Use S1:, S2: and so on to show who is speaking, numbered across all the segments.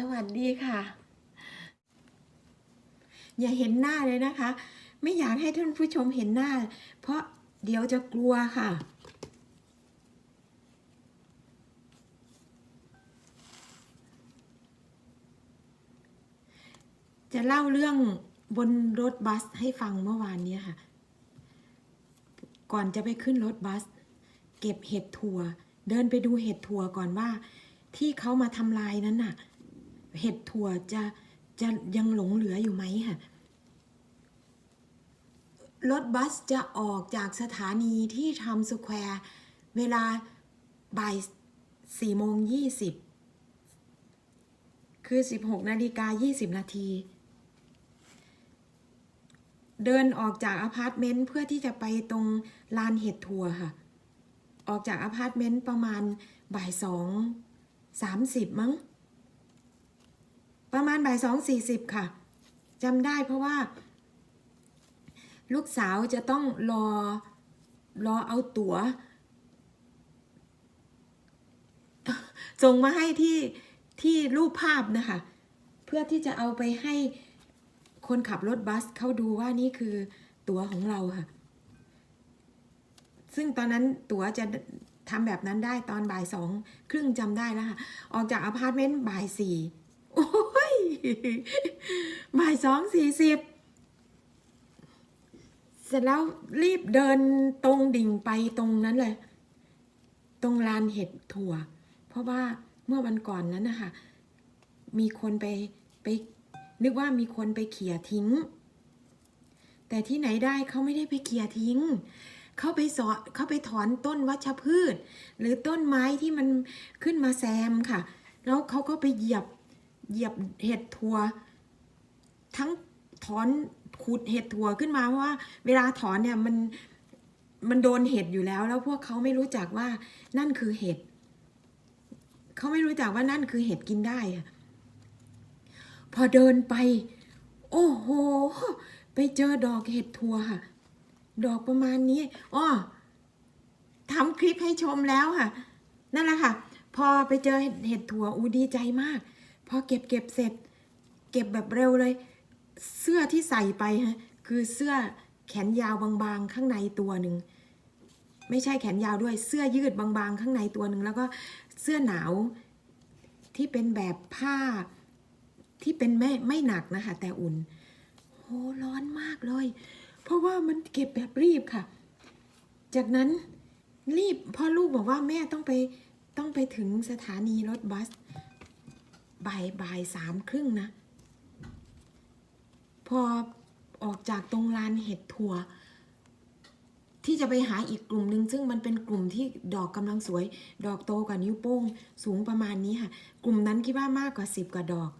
S1: สวัสดีค่ะ อย่าเห็นหน้าเลยนะคะ ไม่อยากให้ท่านผู้ชมเห็นหน้า เพราะเดี๋ยวจะกลัวค่ะจะเล่าเรื่องบนรถบัสให้ฟังเมื่อวานนี้ค่ะ ก่อนจะไปขึ้นรถบัส เก็บเห็ดถั่ว เดินไปดูเห็ดถั่วก่อนว่า ที่เขามาทำลายนั้นน่ะ เห็ดถั่วจะจะยังหลงเหลืออยู่ไหมค่ะรถบัสจะออกจากสถานีที่ทำสแควร์เวลาบ่ายสี่โมงยี่สิบคือสิบหกนาฬิกายี่สิบนาที เดินออกจากอพาร์ตเมนต์เพื่อที่จะไปตรงลานเห็ดทัวร์ค่ะ ออกจากอพาร์ตเมนต์ประมาณบ่ายสองสามสิบมั้ง ประมาณบ่ายสองสี่สิบค่ะจำได้เพราะว่า ลูกสาวจะต้องรอรอเอาตั๋วส่งมาให้ที่ที่รูปภาพนะคะ เพื่อที่จะเอาไปให้คนขับรถบัสเขาดูว่านี่คือตั๋วของเราค่ะ ซึ่งตอนนั้นตั๋วจะทำแบบนั้นได้ตอนบ่ายสองครึ่งจำได้แล้วค่ะ ออกจากอพาร์ตเมนต์บ่ายสี่โอ้ บ่ายสองสี่สิบเสร็จแล้วรีบเดินตรงดิ่งไปตรงนั้นเลย ตรงลานเห็ดถั่ว เพราะว่าเมื่อวันก่อนนั้นนะคะมีคนไปไปนึกว่ามีคนไปเขี่ยทิ้ง แต่ที่ไหนได้เขาไม่ได้ไปเขี่ยทิ้งเขาไปสอเขาไปถอนต้นวัชพืช หรือต้นไม้ที่มันขึ้นมาแซมค่ะ แล้วเขาก็ไปเหยียบ เหยียบเห็ดถั่วทั้งถอนขุดเห็ดถั่วขึ้นมาเพราะว่า เวลาถอนเนี่ยมันมันโดนเห็ดอยู่แล้ว แล้วพวกเขาไม่รู้จักว่านั่นคือเห็ดเขาไม่รู้จักว่านั่นคือเห็ดกินได้อะพอเดินไป โอ้โห ไปเจอดอกเห็ดถั่วค่ะ ดอกประมาณนี้อ้อทำคลิปให้ชมแล้วค่ะ นั่นแหละค่ะ พอไปเจอเห็ดถั่วอูดีใจมาก พอเก็บเก็บเสร็จ เก็บแบบเร็วเลย เสื้อที่ใส่ไปฮะคือเสื้อแขนยาวบางๆ ข้างในตัวหนึ่งไม่ใช่แขนยาวด้วยเสื้อยืดบางๆ ข้างในตัวหนึ่งแล้วก็เสื้อหนาวที่เป็นแบบผ้าที่เป็นไม่ไม่หนักนะคะ แต่อุ่นโหร้อนมากเลย เพราะว่ามันเก็บแบบรีบค่ะ จากนั้นรีบพ่อลูกบอกว่าแม่ต้องไปต้องไปถึงสถานีรถบัส บ่ายบ่ายสามครึ่งนะ พอออกจากตรงลานเห็ดถั่ว ที่จะไปหาอีกกลุ่มหนึ่งซึ่งมันเป็นกลุ่มที่ดอกกำลังสวย ดอกโตกว่านิ้วโป้ง สูงประมาณนี้ค่ะ กลุ่มนั้นคิดว่ามากกว่าสิบกว่าดอก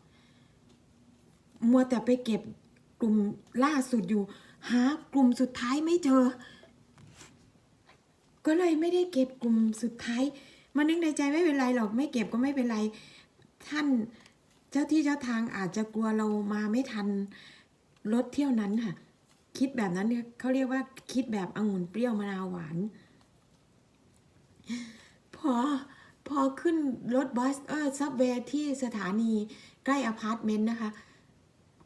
S1: มัวแต่ไปเก็บกลุ่มล่าสุดอยู่ หากลุ่มสุดท้ายไม่เจอ ก็เลยไม่ได้เก็บกลุ่มสุดท้ายมานึกในใจไม่เป็นไรหรอก ไม่เก็บก็ไม่เป็นไร ท่านเจ้าที่เจ้าทางอาจจะกลัวเรามาไม่ทันรถเที่ยวนั้นค่ะ คิดแบบนั้นเนี่ยเขาเรียกว่าคิดแบบองุ่นเปรี้ยวมะนาวหวาน พอพอขึ้นรถบัสเออซับเวย์ที่สถานีใกล้อพาร์ตเมนต์นะคะ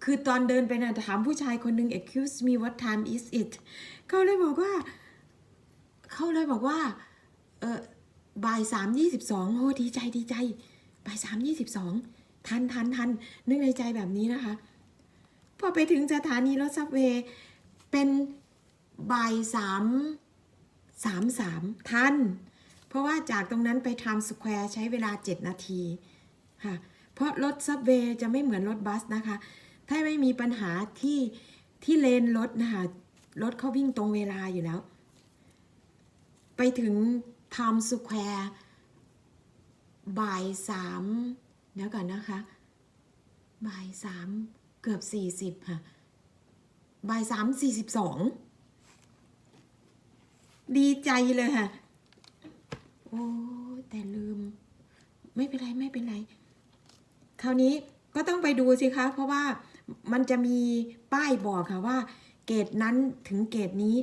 S1: คือตอนเดินไปนะถามผู้ชายคนหนึ่ง excuse me what time is it เขาเลยบอกว่า เขาเลยบอกว่า เออบ่ายสามยี่สิบสองโอ้ดีใจดีใจ บ่ายสามยี่สิบสองทันทันทันนึกในใจแบบนี้นะคะ พอไปถึงสถานีรถซับเวย์เป็นบ่ายสามสามสามทัน เพราะว่าจากตรงนั้นไปไทม์สแควร์ใช้เวลา7นาทีค่ะ เพราะรถซับเวย์จะไม่เหมือนรถบัสนะคะ ถ้าไม่มีปัญหาที่ที่เลนรถนะคะรถเขาวิ่งตรงเวลาอยู่แล้ว ไปถึงไทม์สแควร์ บ่ายสามเดี๋ยวก่อนนะคะ บ่ายสามเกือบสี่สิบค่ะ บ่ายสามสี่สิบสองดีใจเลยค่ะ โอ้แต่ลืม ไม่เป็นไรไม่เป็นไร คราวนี้ก็ต้องไปดูสิคะ เพราะว่ามันจะมีป้ายบอกค่ะว่า เกตนั้นถึงเกตนี้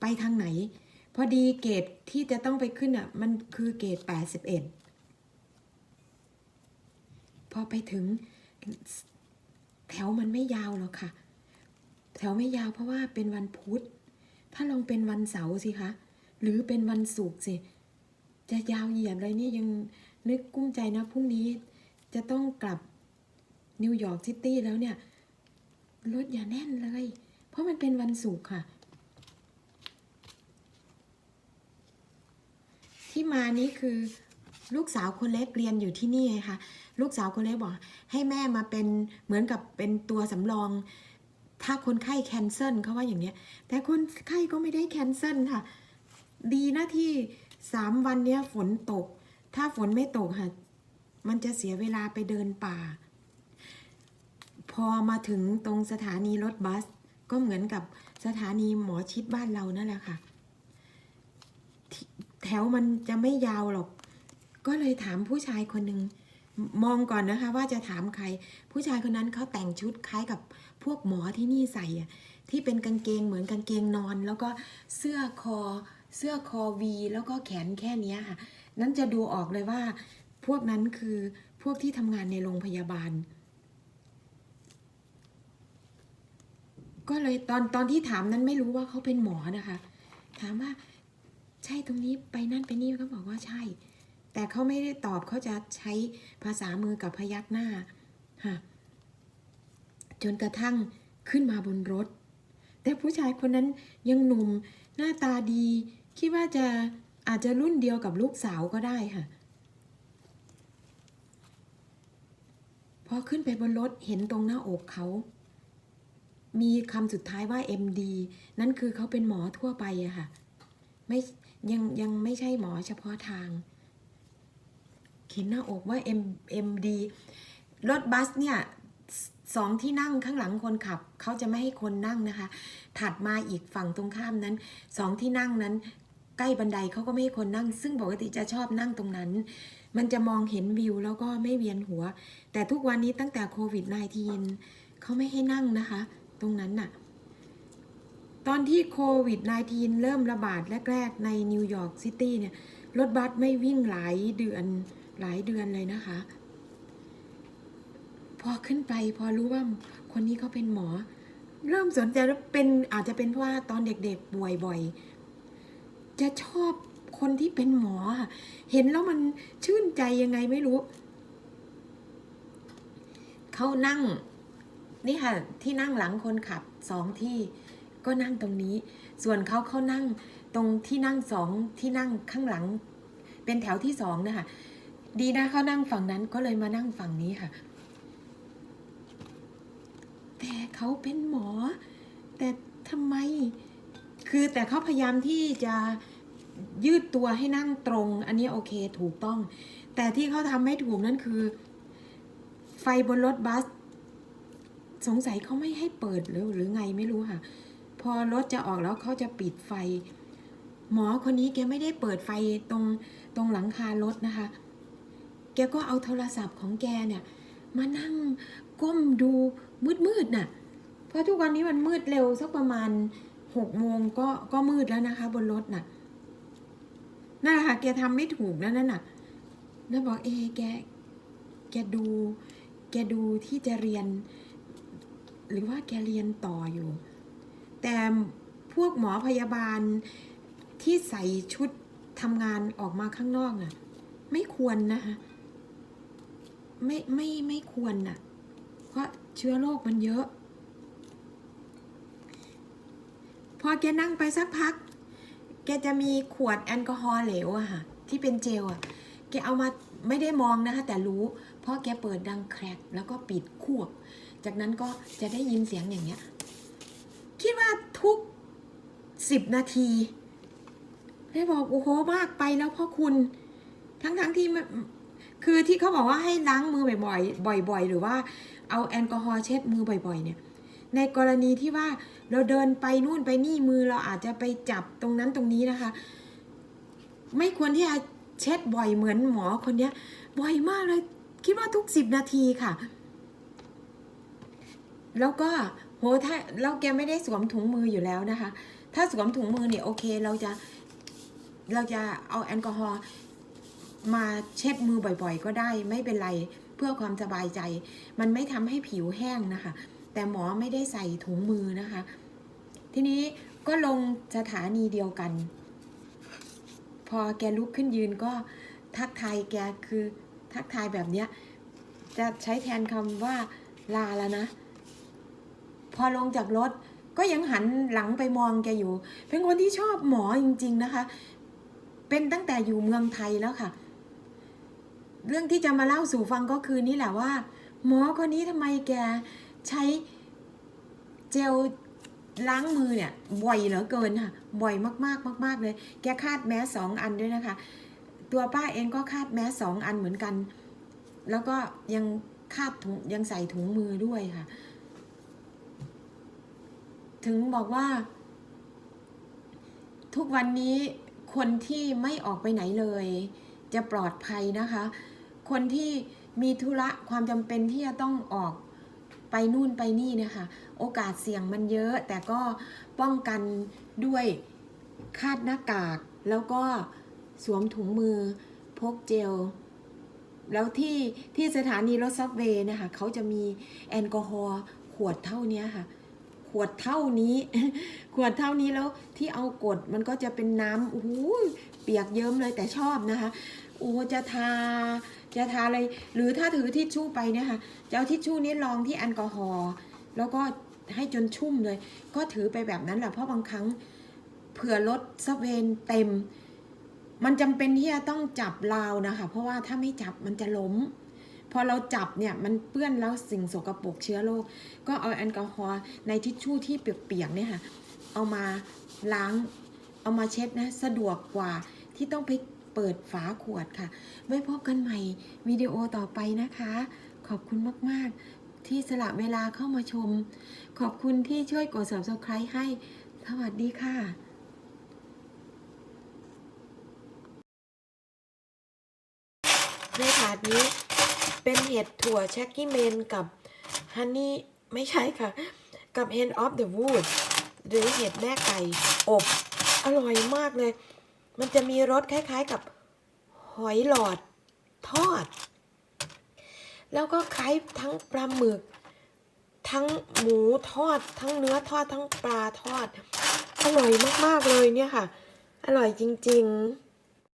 S1: ไปทางไหน พอดีเกตที่จะต้องไปขึ้นอะ มันคือเกต81 พอไปถึงแถวมันไม่ยาวหรอกค่ะ แถวไม่ยาวเพราะว่าเป็นวันพุธ ถ้าลองเป็นวันเสาร์สิคะ หรือเป็นวันศุกร์สิ จะยาวเหยียดเลยนี่ยังนึกกุ้มใจนะพรุ่งนี้ จะต้องกลับนิวยอร์กซิตี้แล้วเนี่ย รถอย่าแน่นเลย เพราะมันเป็นวันศุกร์ค่ะ ที่มานี้คือ ลูกสาวคนเล็กเรียนอยู่ที่นี่ไงคะลูกสาวคนเล็กบอก ให้แม่มาเป็นเหมือนกับเป็นตัวสำรอง ถ้าคนไข้แคนเซิลเขาว่าอย่างเนี้ย แต่คนไข้ก็ไม่ได้แคนเซิลค่ะ ดีนะที่สามวันเนี้ยฝนตก ถ้าฝนไม่ตกค่ะ มันจะเสียเวลาไปเดินป่า พอมาถึงตรงสถานีรถบัส ก็เหมือนกับสถานีหมอชิดบ้านเรานั่นแหละค่ะ แถวมันจะไม่ยาวหรอก ก็เลยถามผู้ชายคนหนึ่งมองก่อนนะคะว่าจะถามใคร ผู้ชายคนนั้นเขาแต่งชุดคล้ายกับพวกหมอที่นี่ใส่ที่เป็นกางเกงเหมือนกางเกงนอน แล้วก็เสื้อคอ เสื้อคอวี แล้วก็แขนแค่นี้ค่ะ นั้นจะดูออกเลยว่า พวกนั้นคือพวกที่ทำงานในโรงพยาบาล ก็เลยตอนตอนที่ถามนั้นไม่รู้ว่าเขาเป็นหมอนะคะ ถามว่าใช่ตรงนี้ไปนั่นไปนี่เขาบอกว่าใช่ แต่เขาไม่ได้ตอบเขาจะใช้ภาษามือกับพยักหน้าค่ะจนกระทั่งขึ้นมาบนรถ แต่ผู้ชายคนนั้นยังหนุ่มหน้าตาดี คิดว่าจะอาจจะรุ่นเดียวกับลูกสาวก็ได้ค่ะ พอขึ้นไปบนรถเห็นตรงหน้าอกเขา มีคำสุดท้ายว่า MD นั่นคือเขาเป็นหมอทั่วไปอะค่ะ ไม่ยังยังไม่ใช่หมอเฉพาะทาง ขียนหน้าอกว่า M MD รถบัสเนี่ยสสองที่นั่งข้างหลังคนขับ เขาจะไม่ให้คนนั่งนะคะ ถัดมาอีกฝั่งตรงข้ามนั้นสองที่นั่งนั้น ใกล้บันไดเขาก็ไม่ให้คนนั่ง ซึ่งปกติจะชอบนั่งตรงนั้น มันจะมองเห็นวิวแล้วก็ไม่เวียนหัว แต่ทุกวันนี้ตั้งแต่โควิด -19 เขาไม่ให้นั่งนะคะ ตรงนั้นน่ะ ตอนที่โควิด -19 เริ่มระบาดแรก ๆ ในนิวยอร์กซิตี้เนี่ยรถบัสไม่วิ่งหลายเดือน หลายเดือนเลยนะคะ พอขึ้นไปพอรู้ว่าคนนี้เขาเป็นหมอ เริ่มสนใจแล้วเป็นอาจจะเป็นเพราะว่าตอนเด็กๆป่วยบ่อย จะชอบคนที่เป็นหมอ เห็นแล้วมันชื่นใจยังไงไม่รู้ เขานั่ง นี่ค่ะ ที่นั่งหลังคนขับสองที่ก็นั่งตรงนี้ ส่วนเขาเขานั่งตรงที่นั่งสองที่นั่งข้างหลัง เป็นแถวที่สองนะคะ ดีนะเขานั่งฝั่งนั้นก็เลยมานั่งฝั่งนี้ค่ะ แต่เขาเป็นหมอ แต่ทำไม คือแต่เขาพยายามที่จะยืดตัวให้นั่งตรง อันนี้โอเคถูกต้อง แต่ที่เขาทำไม่ถูกนั่นคือ ไฟบนรถบัส สงสัยเขาไม่ให้เปิดหรือหรือไงไม่รู้ค่ะ พอรถจะออกแล้วเขาจะปิดไฟ หมอคนนี้แกไม่ได้เปิดไฟตรงตรงหลังคารถนะคะ กก็เอาโทรศัพท์ของแกเนี่ยมานั่งก้มดูมืดๆน่ะ เพราะทุกวันนี้มันมืดเร็วสักประมาณหกโมงก็ก็มืดแล้วนะคะ บนรถน่ะนั่นแหละค่ะแกทำไม่ถูกนะนั่นน่ะแล้วบอกเอแกแกดู แกดูที่จะเรียน หรือว่าแกเรียนต่ออยู่ แต่พวกหมอพยาบาลที่ใส่ชุดทำงานออกมาข้างนอกน่ะ ไม่ควรนะคะ ไม่ไม่ไม่ควรน่ะ เพราะเชื้อโรคมันเยอะ พอแกนั่งไปสักพัก แกจะมีขวดแอลกอฮอล์เหลวอะค่ะ ที่เป็นเจลอะแกเอามาไม่ได้มองนะคะ แต่รู้ เพราะแกเปิดดังแครกแล้วก็ปิดควบ จากนั้นก็จะได้ยินเสียงอย่างเงี้ย คิดว่าทุกสิบนาทีได้บอกโอ้โหมากไปแล้วพ่อคุณ ทั้งทั้งๆที่มัน คือที่เขาบอกว่าให้ล้างมือบ่อยๆบ่อย ๆ หรือว่าเอาแอลกอฮอล์เช็ดมือบ่อยๆ เนี่ย ในกรณีที่ว่าเราเดินไปนู่นไปนี่มือเราอาจจะไปจับตรงนั้นตรงนี้นะคะ ไม่ควรที่จะเช็ดบ่อยเหมือนหมอคนเนี้ย บ่อยมากเลย คิดว่าทุกสิบนาทีค่ะ แล้วก็โหถ้าเราแกไม่ได้สวมถุงมืออยู่แล้วนะคะ ถ้าสวมถุงมือเนี่ยโอเคเราจะเราจะเอาแอลกอฮอล์ มาเช็ดมือบ่อยๆ ก็ได้ไม่เป็นไรเพื่อความสบายใจ มันไม่ทำให้ผิวแห้งนะคะ แต่หมอไม่ได้ใส่ถุงมือนะคะ ทีนี้ก็ลงสถานีเดียวกัน พอแกลุกขึ้นยืนก็ทักทายแกคือทักทายแบบเนี้ยจะใช้แทนคำว่าลาแล้วนะ พอลงจากรถก็ยังหันหลังไปมองแกอยู่ เป็นคนที่ชอบหมอจริง ๆนะคะ เป็นตั้งแต่อยู่เมืองไทยแล้วค่ะ เรื่องที่จะมาเล่าสู่ฟังก็คือนี่แหละว่า หมอคนนี้ทำไมแกใช้เจลล้างมือเนี่ยบ่อยเหลือเกินค่ะบ่อยมากๆมาก ๆ เลย แกคาดแมสสองอันด้วยนะคะ ตัวป้าเองก็คาดแมสสองอันเหมือนกัน แล้วก็ยังคาดถุงยังใส่ถุงมือด้วยค่ะ ถึงบอกว่า ทุกวันนี้คนที่ไม่ออกไปไหนเลย จะปลอดภัยนะคะ คนที่มีธุระความจำเป็นที่จะต้องออกไปนู่นไปนี่นะคะโอกาสเสี่ยงมันเยอะ แต่ก็ป้องกันด้วยคาดหน้ากาก แล้วก็สวมถุงมือพกเจล แล้วที่ที่สถานีรถซับเวย์นะคะเขาจะมีแอลกอฮอล์ขวดเท่านี้ค่ะ ขวดเท่านี้ ขวดเท่านี้แล้วที่เอากดมันก็จะเป็นน้ำโอ้โหเปียกเยิ้มเลยแต่ชอบนะคะโอ้จะทา จะทาอะไรหรือถ้าถือทิชชู่ไปเนี่ยค่ะจะเอาทิชชู่นี้รองที่แอลกอฮอล์แล้วก็ให้จนชุ่มเลย ก็ถือไปแบบนั้นแหละเพราะบางครั้งเผื่อรถซับเวนเต็ม มันจำเป็นที่จะต้องจับราวนะคะ เพราะว่าถ้าไม่จับมันจะล้ม พอเราจับเนี่ยมันเปื้อนแล้วสิ่งสกปรกเชื้อโรคก็เอาแอลกอฮอล์ในทิชชู่ที่เปียกๆเนี่ยค่ะเอามาล้างเอามาเช็ดนะสะดวกกว่าที่ต้องไป เปิดฝาขวดค่ะ ไว้พบกันใหม่วิดีโอต่อไปนะคะ ขอบคุณมาก ๆ ที่สละเวลาเข้ามาชม ขอบคุณที่ช่วยกด subscribe ให้ สวัสดีค่ะในถาดนี้เป็นเห็ดถั่วแช็กกี้เมนกับฮันนี่ไม่ใช่ค่ะ กับ Hand of the Wood หรือเห็ดแม่ไก่ อบ อร่อยมากเลย มันจะมีรสคล้าย ๆกับหอยหลอดทอด แล้วก็คล้ายทั้งปลาหมึก ทั้งหมูทอด ทั้งเนื้อทอดทั้งปลาทอด อร่อยมากๆเลยเนี่ยค่ะ อร่อยจริง ๆ